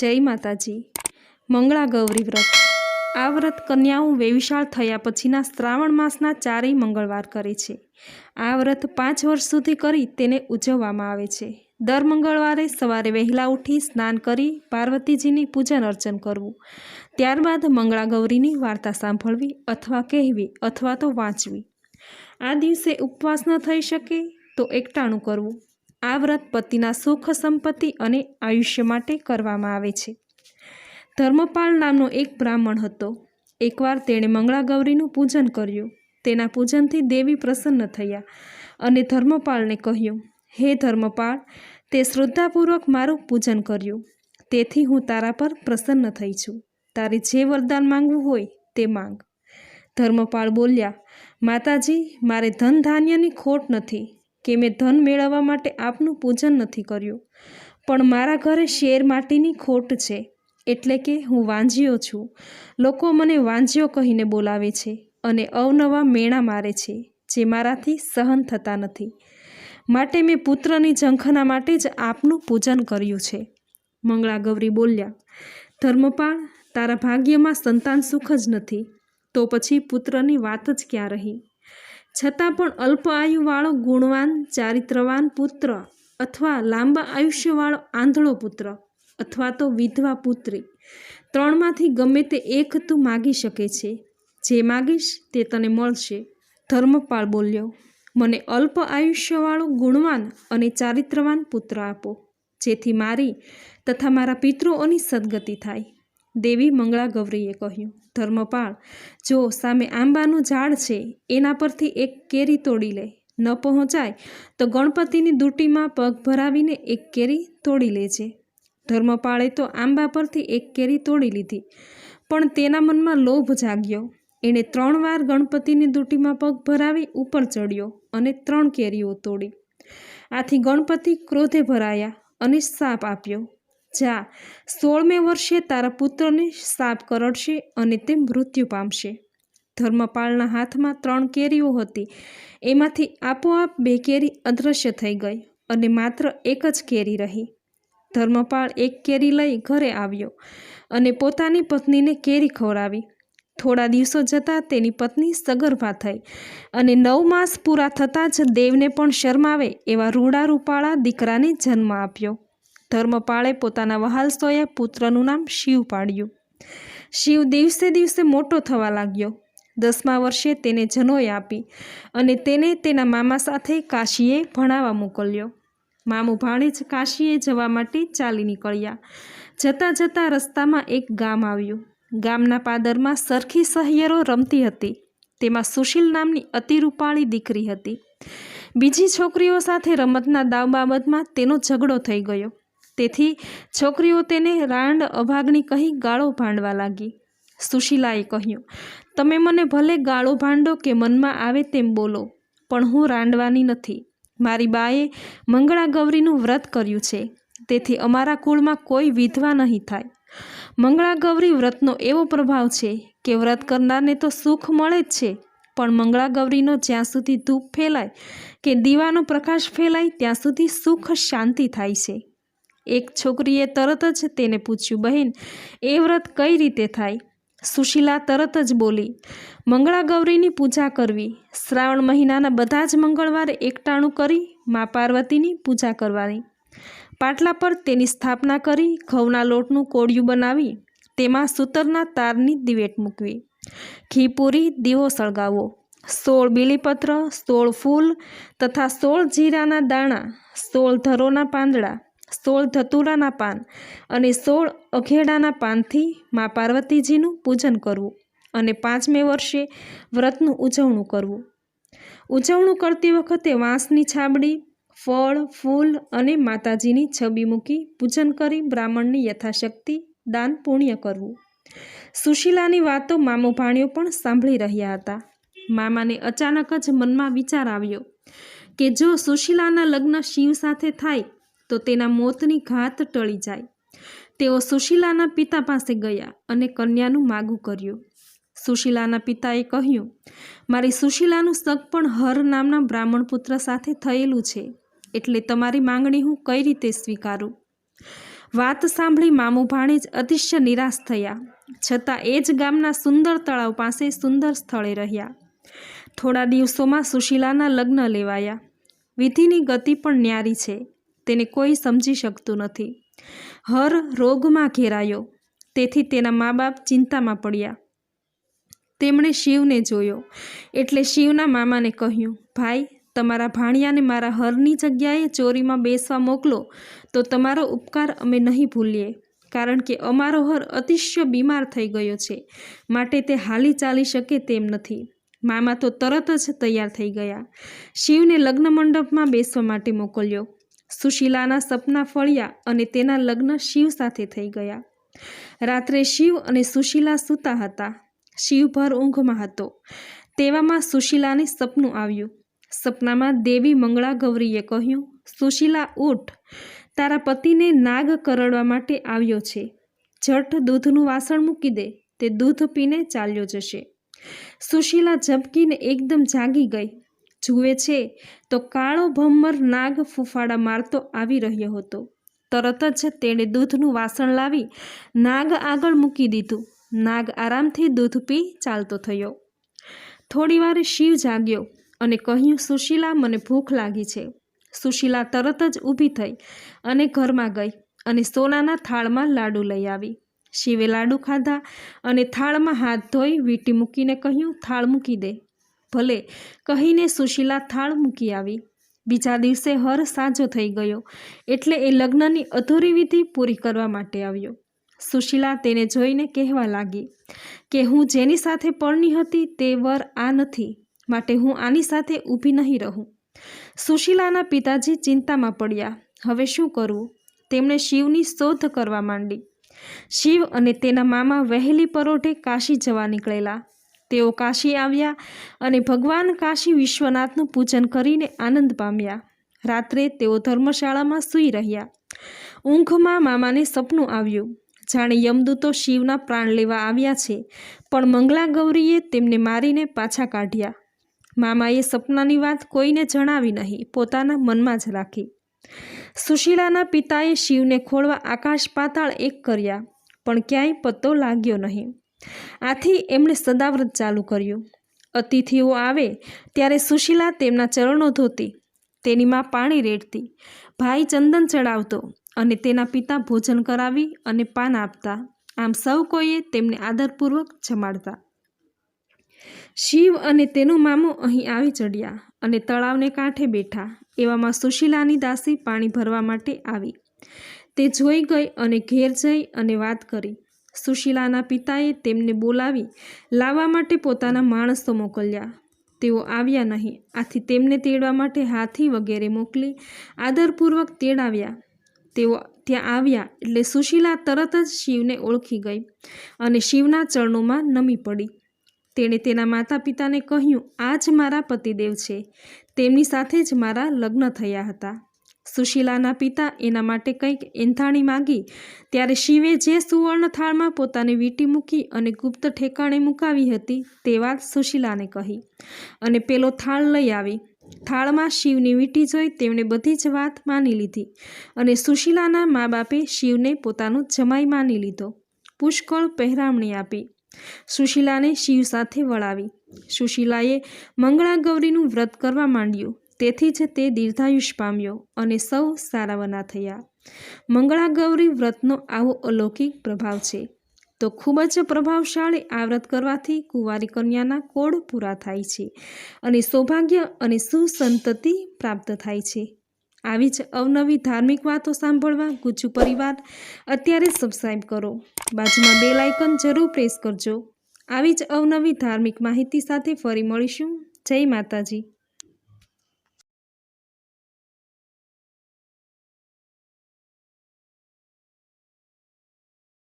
જય માતાજી. મંગળા ગૌરી વ્રત. આ વ્રત કન્યાઓ વેવિશાળ થયા પછીના શ્રાવણ માસના ચારેય મંગળવાર કરે છે. આ વ્રત પાંચ વર્ષ સુધી કરી તેને ઉજવવામાં આવે છે. દર મંગળવારે સવારે વહેલા ઉઠી સ્નાન કરી પાર્વતીજીની પૂજન અર્ચન કરવું. ત્યારબાદ મંગળા ગૌરીની વાર્તા સાંભળવી અથવા કહેવી અથવા તો વાંચવી. આ દિવસે ઉપવાસ ન થઈ શકે તો એકટાણું કરવું. આ વ્રત પતિના સુખ, સંપત્તિ અને આયુષ્ય માટે કરવામાં આવે છે. ધર્મપાળ નામનો એક બ્રાહ્મણ હતો. એકવાર તેણે મંગળા ગૌરીનું પૂજન કર્યું. તેના પૂજનથી દેવી પ્રસન્ન થયા અને ધર્મપાળને કહ્યું, હે ધર્મપાળ, તે શ્રદ્ધાપૂર્વક મારું પૂજન કર્યું. તેથી હું તારા પર પ્રસન્ન થઈ છું. તારે જે વરદાન માંગવું હોય તે માંગ. ધર્મપાળ બોલ્યા, માતાજી, મારે ધન ધાન્યની ખોટ નથી. કે મેં ધન મેળવવા માટે આપનું પૂજન નથી કર્યું. પણ મારા ઘરે શેર માટીની ખોટ છે, એટલે કે હું વાંજ્યો છું. લોકો મને વાંજ્યો કહીને બોલાવે છે અને અવનવા મેણા મારે છે, જે મારાથી સહન થતા નથી. માટે મેં પુત્રની ઝંખના માટે જ આપનું પૂજન કર્યું છે. મંગળા ગૌરી બોલ્યા, ધર્મપાળ, તારા ભાગ્યમાં સંતાન સુખ જ નથી, તો પછી પુત્રની વાત જ ક્યાં રહી? છતાં પણ અલ્પ આયુવાળો ગુણવાન, ચારિત્રવાન પુત્ર અથવા લાંબા આયુષ્યવાળો આંધળો પુત્ર અથવા તો વિધવા પુત્રી. ત્રણમાંથી ગમે તે એક તું માગી શકે છે. જે માગીશ તે તને મળશે. ધર્મપાળ બોલ્યો, મને અલ્પ આયુષ્યવાળો ગુણવાન અને ચારિત્રવાન પુત્ર આપો, જેથી મારી તથા મારા પિતૃઓની સદગતિ થાય. દેવી મંગળા ગૌરીએ કહ્યું, ધર્મપાળ, જો સામે આંબાનું ઝાડ છે, એના પરથી એક કેરી તોડી લે. ન પહોંચાય તો ગણપતિની દૂટીમાં પગ ભરાવીને એક કેરી તોડી લેજે ધર્મપાળે તો આંબા પરથી એક કેરી તોડી લીધી, પણ તેના મનમાં લોભ જાગ્યો. એણે ત્રણ વાર ગણપતિની દૂટીમાં પગ ભરાવી ઉપર ચડ્યો અને ત્રણ કેરીઓ તોડી. આથી ગણપતિ ક્રોધે ભરાયા અને શાપ આપ્યો. જા, સોળમે વર્ષે તારા પુત્રને સાપ કરડશે અને તે મૃત્યુ પામશે. ધર્મપાળના હાથમાં ત્રણ કેરીઓ હતી. એમાંથી આપોઆપ બે કેરી અદૃશ્ય થઈ ગઈ અને માત્ર એક જ કેરી રહી. ધર્મપાળ એક કેરી લઈ ઘરે આવ્યો અને પોતાની પત્નીને કેરી ખવડાવી. થોડા દિવસો જતાં તેની પત્ની સગર્ભા થઈ અને નવ માસ પૂરા થતાં જ દેવને પણ શરમાવે એવા રૂડા રૂપાળા દીકરાને જન્મ આપ્યો. ધર્મપાળે પોતાના વહાલસોયા પુત્રનું નામ શિવ પાડ્યું. શિવ દિવસે દિવસે મોટો થવા લાગ્યો. દસમા વર્ષે તેને જનોય આપી અને તેને તેના મામા સાથે કાશીએ ભણાવવા મોકલ્યો. મામું ભાણેજ કાશીએ જવા માટે ચાલી નીકળ્યા. જતાં જતાં રસ્તામાં એક ગામ આવ્યું. ગામના પાદરમાં સરખી સહિયરો રમતી હતી. તેમાં સુશીલ નામની અતિરૂપાળી દીકરી હતી. બીજી છોકરીઓ સાથે રમતના દાવ બાબતમાં તેનો ઝઘડો થઈ ગયો. તેથી છોકરીઓ તેને રાંડ અભાગણી કહી ગાળો ભાંડવા લાગી. સુશીલાએ કહ્યું, તમે મને ભલે ગાળો ભાંડો કે મનમાં આવે તેમ બોલો, પણ હું રાંડવાની નથી. મારી બાએ મંગળા ગૌરીનું વ્રત કર્યું છે. તેથી અમારા કુળમાં કોઈ વિધવા નહીં થાય. મંગળા ગૌરી વ્રતનો એવો પ્રભાવ છે કે વ્રત કરનારને તો સુખ મળે જ છે, પણ મંગળા ગૌરીનો જ્યાં સુધી ધૂપ ફેલાય કે દીવાનો પ્રકાશ ફેલાય, ત્યાં સુધી સુખ શાંતિ થાય છે. એક છોકરીએ તરત જ તેને પૂછ્યું, બહેન, એ વ્રત કઈ રીતે થાય? સુશીલા તરત જ બોલી, મંગળા ગૌરીની પૂજા કરવી. શ્રાવણ મહિનાના બધા જ મંગળવારે એકટાણું કરી મા પાર્વતીની પૂજા કરવાની. પાટલા પર તેની સ્થાપના કરી, ઘઉંના લોટનું કોળિયું બનાવી, તેમાં સૂતરના તારની દિવેટ મૂકવી. ઘી પૂરી, દીવો સળગાવવો. સોળ બીલીપત્ર, સોળ ફૂલ તથા સોળ જીરાના દાણા, સોળ ધરોના પાંદડા સોળ ધતુરાના પાન અને સોળ અઘેડાના પાનથી મા પાર્વતીજીનું પૂજન કરવું અને પાંચમે વર્ષે વ્રતનું ઉજવણું કરવું. ઉજવણું કરતી વખતે વાંસની છાબડી, ફળ, ફૂલ અને માતાજીની છબી મૂકી પૂજન કરી બ્રાહ્મણની યથાશક્તિ દાન પુણ્ય કરવું. સુશીલાની વાતો મામો ભાણીઓ પણ સાંભળી રહ્યા હતા. મામાને અચાનક જ મનમાં વિચાર આવ્યો કે જો સુશીલાના લગ્ન શિવ સાથે થાય તો તેના મોતની ઘાત ટળી જાય. તેઓ સુશીલાના પિતા પાસે ગયા અને કન્યાનું માગું કર્યું. સુશીલાના પિતાએ કહ્યું, મારી સુશીલાનું શક પણ હર નામના બ્રાહ્મણ પુત્ર સાથે થયેલું છે, એટલે તમારી માંગણી હું કઈ રીતે સ્વીકારું? વાત સાંભળી મામું જ અતિશય નિરાશ થયા. છતાં એ જ ગામના સુંદર તળાવ પાસે સુંદર સ્થળે રહ્યા. થોડા દિવસોમાં સુશીલાના લગ્ન લેવાયા. વિધિની ગતિ પણ ન્યારી છે. તેને કોઈ સમજી શકતું નથી. હર રોગમાં ઘેરાયો. તેથી તેના મા બાપ ચિંતામાં પડ્યા. તેમણે શિવને જોયો. એટલે શિવના મામાને કહ્યું, ભાઈ, તમારા ભાણિયાને મારા હરની જગ્યાએ ચોરીમાં બેસવા મોકલો, તો તમારો ઉપકાર અમે નહીં ભૂલીએ, કારણ કે અમારો હર અતિશય બીમાર થઈ ગયો છે. માટે તે હાલી ચાલી શકે તેમ નથી. મામા તો તરત જ તૈયાર થઈ ગયા. શિવને લગ્ન મંડપમાં બેસવા માટે મોકલ્યો. સુશીલાના સપના ફળ્યા અને તેના લગ્ન શિવ સાથે થઈ ગયા. રાત્રે શિવ અને સુશીલા સૂતા હતા. શિવ ભર ઊંઘમાં હતો. તેવામાં સુશીલાને સપનું આવ્યું. સપનામાં દેવી મંગળા ગૌરીએ કહ્યું, સુશીલા, ઉઠ. તારા પતિને નાગ કરડવા માટે આવ્યો છે. જઠ દૂધનું વાસણ મૂકી દે. તે દૂધ પીને ચાલ્યો જશે. સુશીલા ઝબકીને એકદમ જાગી ગઈ. જુએ છે, તો કાળો ભમ્મર નાગ ફૂફાડા મારતો આવી રહ્યો હતો. તરત જ તેણે દૂધનું વાસણ લાવી નાગ આગળ મૂકી દીધું. નાગ આરામથી દૂધ પી ચાલતો થયો. થોડીવાર શિવ જાગ્યો અને કહ્યું, સુશીલા, મને ભૂખ લાગી છે. સુશીલા તરત જ ઊભી થઈ અને ઘરમાં ગઈ અને સોનાના થાળમાં લાડુ લઈ આવી. શિવે લાડુ ખાધા અને થાળમાં હાથ ધોઈ વીંટી મૂકીને કહ્યું, થાળ મૂકી દે. ભલે કહીને સુશીલા થાળ મૂકી આવી. બીજા દિવસે હર સાજો થઈ ગયો એટલે એ લગ્નની અધૂરી વિધિ પૂરી કરવા માટે આવ્યો. સુશીલા તેને જોઈને કહેવા લાગી કે હું જેની સાથે પરણી હતી તે વર આ નથી, માટે હું આની સાથે ઊભી નહીં રહું. સુશીલાના પિતાજી ચિંતામાં પડ્યા. હવે શું કરવું? તેમણે શિવની શોધ કરવા માંડી. શિવ અને તેના મામા વહેલી પરોઢે કાશી જવા નીકળેલા. તેઓ કાશી આવ્યા અને ભગવાન કાશી વિશ્વનાથનું પૂજન કરીને આનંદ પામ્યા. રાત્રે તેઓ ધર્મશાળામાં સૂઈ રહ્યા. ઊંઘમાં મામાને સપનું આવ્યું. જાણે યમદૂતો શિવના પ્રાણ લેવા આવ્યા છે, પણ મંગલા ગૌરીએ તેમને મારીને પાછા કાઢ્યા. મામાએ સપનાની વાત કોઈને જણાવી નહીં, પોતાના મનમાં જ રાખી. સુશીલાના પિતાએ શિવને ખોળવા આકાશ પાતાળ એક કર્યા, પણ ક્યાંય પત્તો લાગ્યો નહીં. આથી એમણે સદાવ્રત ચાલુ કર્યું. અતિથિઓ આવે ત્યારે સુશીલા તેમના ચરણો ધોતી, તેની માં પાણી રેડતી, ભાઈ ચંદન ચડાવતો અને તેના પિતા ભોજન કરાવી અને પાન આપતા. આમ સૌ કોઈએ તેમને આદરપૂર્વક જમાડતા. શિવ અને તેનું મામું અહીં આવી ચડ્યા અને તળાવને કાંઠે બેઠા. એવામાં સુશીલાની દાસી પાણી ભરવા માટે આવી. તે જોઈ ગઈ અને ઘેર જઈ અને વાત કરી. સુશીલાના પિતાએ તેમને બોલાવી લાવવા માટે પોતાના માણસો મોકલ્યા. તેઓ આવ્યા નહીં. આથી તેમને તેડવા માટે હાથી વગેરે મોકલી આદરપૂર્વક તેડાવ્યા. તેઓ ત્યાં આવ્યા એટલે સુશીલા તરત જ શિવને ઓળખી ગઈ અને શિવના ચરણોમાં નમી પડી. તેણે તેના માતા પિતાને કહ્યું, આ જ મારા પતિદેવ છે. તેમની સાથે જ મારા લગ્ન થયા હતા. સુશીલાના પિતા એના માટે કંઈક એંધાણી માગી, ત્યારે શિવે જે સુવર્ણ થાળમાં પોતાની વીંટી મૂકી અને ગુપ્ત ઠેકાણે મુકાવી હતી તે વાત સુશીલાને કહી અને પેલો થાળ લઈ આવી. થાળમાં શિવની વીંટી જોઈ તેમણે બધી જ વાત માની લીધી અને સુશીલાના મા બાપે શિવને પોતાનો જમાઈ માની લીધો. પુષ્કળ પહેરામણી આપી. સુશીલાને શિવ સાથે વળાવી. સુશીલાએ મંગળા ગૌરીનું વ્રત કરવા માંડ્યું. તેથી જ તે દીર્ઘાયુષ પામ્યો અને સૌ સારાવના થયા. મંગળા ગૌરી વ્રતનો આવો અલૌકિક પ્રભાવ છે. તો ખૂબ જ પ્રભાવશાળી આ વ્રત કરવાથી કુંવારી કન્યાના કોડ પૂરા થાય છે અને સૌભાગ્ય અને સુસંતતિ પ્રાપ્ત થાય છે. આવી જ અવનવી ધાર્મિક વાતો સાંભળવા ગુજુ પરિવાર, અત્યારે સબસ્ક્રાઈબ કરો. બાજુમાં બે લાઇકન જરૂર પ્રેસ કરજો. આવી જ અવનવી ધાર્મિક માહિતી સાથે ફરી મળીશું. જય માતાજી.